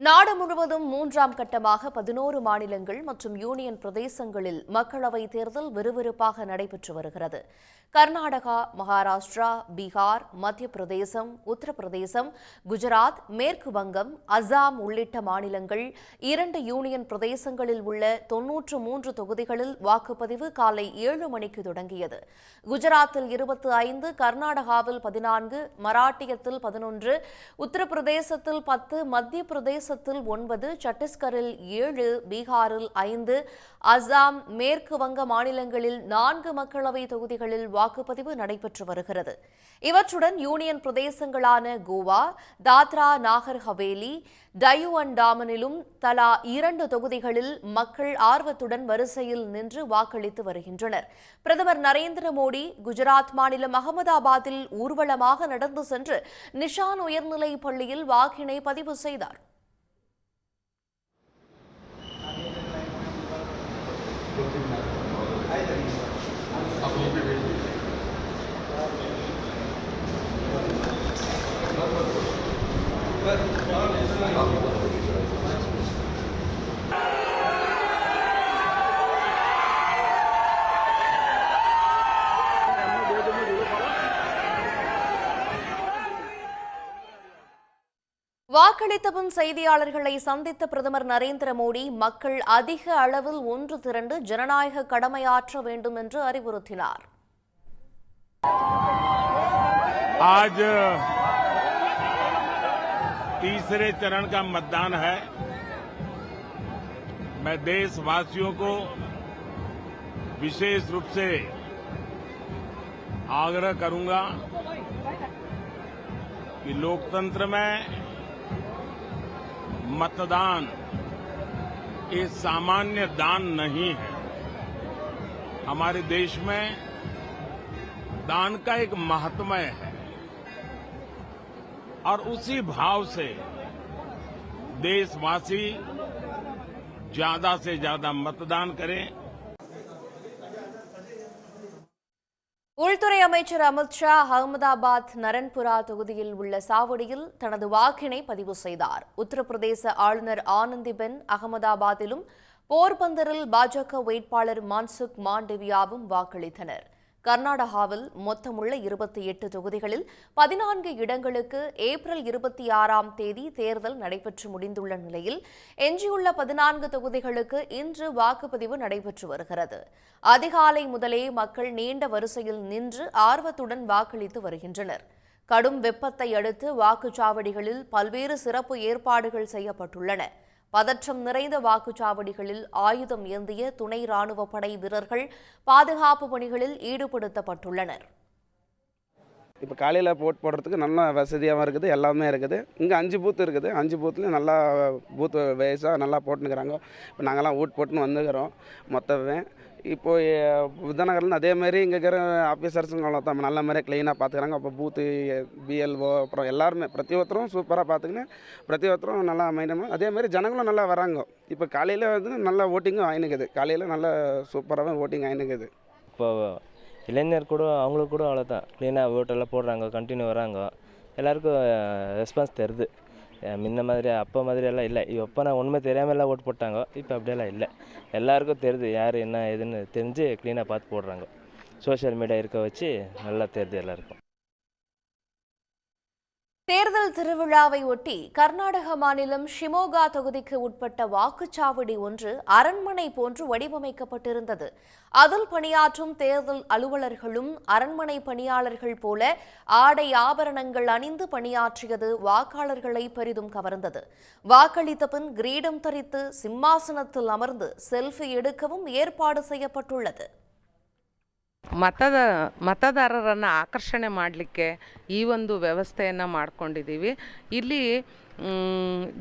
நாடு முழுவதும் மூன்றாம் கட்டமாக பதினோரு மாநிலங்கள் மற்றும் யூனியன் பிரதேசங்களில் மக்களவைத் தேர்தல் விறுவிறுப்பாக நடைபெற்று வருகிறது. கர்நாடகா மகாராஷ்டிரா பீகார் மத்திய பிரதேசம் உத்தரப்பிரதேசம் குஜராத் மேற்கு வங்கம் அசாம் உள்ளிட்ட மாநிலங்கள் இரண்டு யூனியன் பிரதேசங்களில் உள்ள தொன்னூற்று மூன்று தொகுதிகளில் வாக்குப்பதிவு காலை ஏழு மணிக்கு தொடங்கியது. குஜராத்தில் இருபத்தி ஐந்து கர்நாடகாவில் பதினான்கு மராட்டியத்தில் பதினொன்று உத்தரப்பிரதேசத்தில் பத்து மத்திய பிரதேச பிரதேசத்தில் ஒன்பது சத்தீஸ்கரில் ஏழு பீகாரில் ஐந்து அசாம் மேற்கு வங்க மாநிலங்களில் நான்கு மக்களவை தொகுதிகளில் வாக்குப்பதிவு நடைபெற்று வருகிறது. இவற்றுடன் யூனியன் பிரதேசங்களான கோவா தாத்ரா நாகர் ஹவேலி டயூ அண்ட் டாமனிலும் தலா இரண்டு தொகுதிகளில் மக்கள் ஆர்வத்துடன் வரிசையில் நின்று வாக்களித்து வருகின்றனர். பிரதமர் நரேந்திர மோடி குஜராத் மாநிலம் அகமதாபாத்தில் ஊர்வலமாக நடந்து சென்று நிஷான் உயர்நிலைப் பள்ளியில் வாக்கினை பதிவு செய்தார். வாக்களித்தபின் செய்தியாளர்களை சந்தித்த பிரதமர் நரேந்திர மோடி மக்கள் அதிக அளவில் ஒன்று திரண்டு ஜனநாயக கடமையாற்ற வேண்டும் என்று அறிவுறுத்தினார். आज तीसरे चरण का मतदान है। मैं देशवासियों को विशेष रूप से आग्रह करूँगा कि लोकतंत्र में मतदान ये सामान्य दान नहीं है। हमारे देश में दान का एक महात्म्य है। और उसी भाव से देशवासी ज्यादा से ज्यादा मतदान करें உள்துறை அமைச்சர் அமித்ஷா அகமதாபாத் நரன்புரா தொகுதியில் உள்ள சாவடியில் தனது வாக்கினை பதிவு செய்தார் உத்தரப்பிரதேச ஆளுநர் ஆனந்திபென் அகமதாபாத்திலும் போர்பந்தரில் பாஜக வேட்பாளர் மான்சுக் மாண்டவியாவும் வாக்களித்தனர் கர்நாடகாவில் மொத்தமுள்ள இருபத்தி எட்டு தொகுதிகளில் பதினான்கு இடங்களுக்கு ஏப்ரல் இருபத்தி ஆறாம் தேதி தேர்தல் நடைபெற்று முடிந்துள்ள நிலையில் எஞ்சியுள்ள பதினான்கு தொகுதிகளுக்கு இன்று வாக்குப்பதிவு நடைபெற்று வருகிறது. அதிகாலை முதலே மக்கள் நீண்ட வரிசையில் நின்று ஆர்வத்துடன் வாக்களித்து வருகின்றனர். கடும் வெப்பத்தை அடுத்து வாக்குச்சாவடிகளில் பல்வேறு சிறப்பு ஏற்பாடுகள் செய்யப்பட்டுள்ளன. பதற்றம் நிறைந்த வாக்குச்சாவடிகளில் ஆயுதம் ஏந்திய துணை ராணுவ படை வீரர்கள் பாதுகாப்பு பணிகளில் ஈடுபடுத்தப்பட்டுள்ளனர். இப்போ காலையில் போட் போடுறதுக்கு நல்ல வசதியாகவும் இருக்குது எல்லாமே இருக்குது. இங்கே அஞ்சு பூத் இருக்குது. அஞ்சு பூத்துலேயும் நல்லா பூத் வயசாக நல்லா போட்டுனுக்குறாங்க இப்போ நாங்கள்லாம் ஓட் போட்டுன்னு வந்துக்கிறோம் மொத்தமே. இப்போ புதநகரில் அதே மாதிரி இங்கே இருக்கிற ஆஃபீஸர்ஸுங்களை தான் நல்ல மாதிரி க்ளீனாக பார்த்துக்கிறாங்க அப்போ பூத்து பிஎல்ஓ அப்புறம் எல்லாருமே பிரதி ஒருத்தரும் சூப்பராக பார்த்துக்கின்னு பிரதி ஒருத்தரும் நல்லா மைண்டமாக அதே மாதிரி ஜனங்களும் நல்லா வராங்க. இப்போ காலையில் வந்து நல்லா ஓட்டிங்கும் ஆயினுக்குது. காலையில் நல்லா சூப்பராகவே ஓட்டிங் ஆயினுக்குது. இப்போ இளைஞர் கூட அவங்களுக்கு கூட அவ்வளோதான் க்ளீனாக ஓட்டெல்லாம் போடுறாங்க கண்டினியூ வராங்க. எல்லாருக்கும் ரெஸ்பான்ஸ் தருது. முன்ன மாதிரி அப்போ மாதிரி எல்லாம் இல்லை. எப்போ நான் உண்மை தெரியாமல் எல்லாம் ஓட்டு போட்டாங்க. இப்போ அப்படியெல்லாம் இல்லை. எல்லாருக்கும் தெரியுது யார் என்ன ஏதுன்னு தெரிஞ்சு க்ளீனாக பார்த்து போடுறாங்க. சோஷியல் மீடியா இருக்க வச்சு நல்லா தெரியுது எல்லாருக்கும். தேர்தல் திருவிழாவை ஒட்டி கர்நாடக மாநிலம் ஷிமோகா தொகுதிக்கு உட்பட்ட வாக்குச்சாவடி ஒன்று அரண்மனை போன்று வடிவமைக்கப்பட்டிருந்தது. அதில் பணியாற்றும் தேர்தல் அலுவலர்களும் அரண்மனை பணியாளர்கள் போல ஆடை ஆபரணங்கள் அணிந்து பணியாற்றியது வாக்காளர்களை பெரிதும் கவர்ந்தது. வாக்களித்த பின் கிரீடம் தரித்து சிம்மாசனத்தில் அமர்ந்து செல்ஃபி எடுக்கவும் ஏற்பாடு செய்யப்பட்டுள்ளது. ಮತದ, ಮತದಾರರನ್ನು ಆಕರ್ಷಣೆ ಮಾಡಲಿಕ್ಕೆ ಈ ಒಂದು ವ್ಯವಸ್ಥೆಯನ್ನು ಮಾಡ್ಕೊಂಡಿದ್ದೀವಿ. ಇಲ್ಲಿ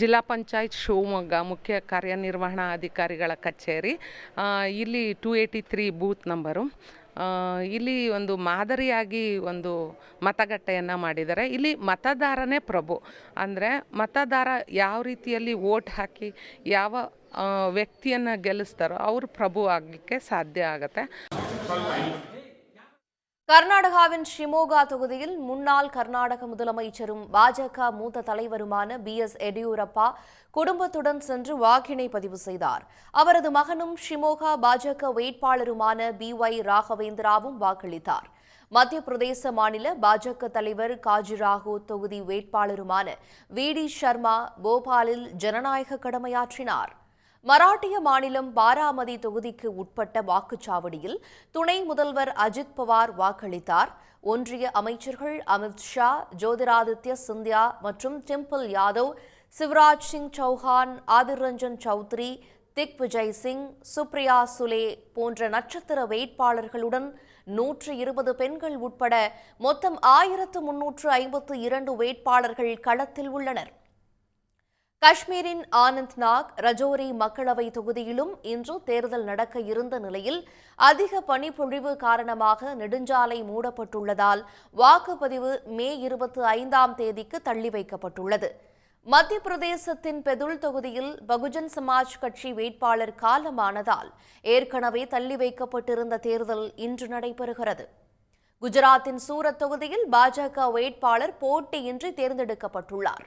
ಜಿಲ್ಲಾ ಪಂಚಾಯತ್ ಶಿವಮೊಗ್ಗ ಮುಖ್ಯ ಕಾರ್ಯನಿರ್ವಹಣಾ ಅಧಿಕಾರಿಗಳ ಕಚೇರಿ ಇಲ್ಲಿ two eighty three booth number. ಇಲ್ಲಿ ಒಂದು ಮಾದರಿಯಾಗಿ ಒಂದು ಮತಗಟ್ಟೆಯನ್ನು ಮಾಡಿದ್ದಾರೆ. ಇಲ್ಲಿ ಮತದಾರನೇ ಪ್ರಭು. ಅಂದರೆ ಮತದಾರ ಯಾವ ರೀತಿಯಲ್ಲಿ ವೋಟ್ ಹಾಕಿ ಯಾವ ವ್ಯಕ್ತಿಯನ್ನು ಗೆಲ್ಲಿಸ್ತಾರೋ ಅವರು ಪ್ರಭು ಆಗಲಿಕ್ಕೆ ಸಾಧ್ಯ ಆಗುತ್ತೆ. கர்நாடகாவின் ஷிமோகா தொகுதியில் முன்னாள் கர்நாடக முதலமைச்சரும் பாஜக மூத்த தலைவருமான பி எஸ் எடியூரப்பா குடும்பத்துடன் சென்று வாக்கினை பதிவு செய்தார். அவரது மகனும் ஷிமோகா பாஜக வேட்பாளருமான பி ஒய் ராகவேந்திராவும் வாக்களித்தார். மத்திய பிரதேச மாநில பாஜக தலைவர் காஜிராகோ தொகுதி வேட்பாளருமான வி டி சர்மா போபாலில் ஜனநாயக கடமையாற்றினார். மராட்டிய மாநிலம் பாராமதி தொகுதிக்கு உட்பட்ட வாக்குச்சாவடியில் துணை முதல்வர் அஜித் பவார் வாக்களித்தார். ஒன்றிய அமைச்சர்கள் அமித் ஷா ஜோதிராதித்ய சிந்தியா மற்றும் டிம்பிள் யாதவ் சிவராஜ் சிங் சௌஹான் ஆதிர் ரஞ்சன் சௌத்ரி திக் விஜய் சிங் சுப்ரியா சுலே போன்ற நட்சத்திர வேட்பாளர்களுடன் நூற்று இருபது பெண்கள் உட்பட மொத்தம் ஆயிரத்து முன்னூற்று ஐம்பத்து இரண்டு வேட்பாளர்கள் களத்தில் உள்ளனர். காஷ்மீரின் ஆனந்த்நாக் ரஜோரி மக்களவை தொகுதியிலும் இன்று தேர்தல் நடக்க இருந்த நிலையில் அதிக பனிப்பொழிவு காரணமாக நெடுஞ்சாலை மூடப்பட்டுள்ளதால் வாக்குப்பதிவு மே இருபத்தி ஐந்தாம் தேதிக்கு தள்ளி வைக்கப்பட்டுள்ளது. மத்திய பிரதேசத்தின் பெதுல் தொகுதியில் பகுஜன் சமாஜ் கட்சி வேட்பாளர் காலமானதால் ஏற்கனவே தள்ளி வைக்கப்பட்டிருந்த தேர்தல் இன்று நடைபெறுகிறது. குஜராத்தின் சூரத் தொகுதியில் பாஜக வேட்பாளர் போட்டியின்றி தேர்ந்தெடுக்கப்பட்டுள்ளார்.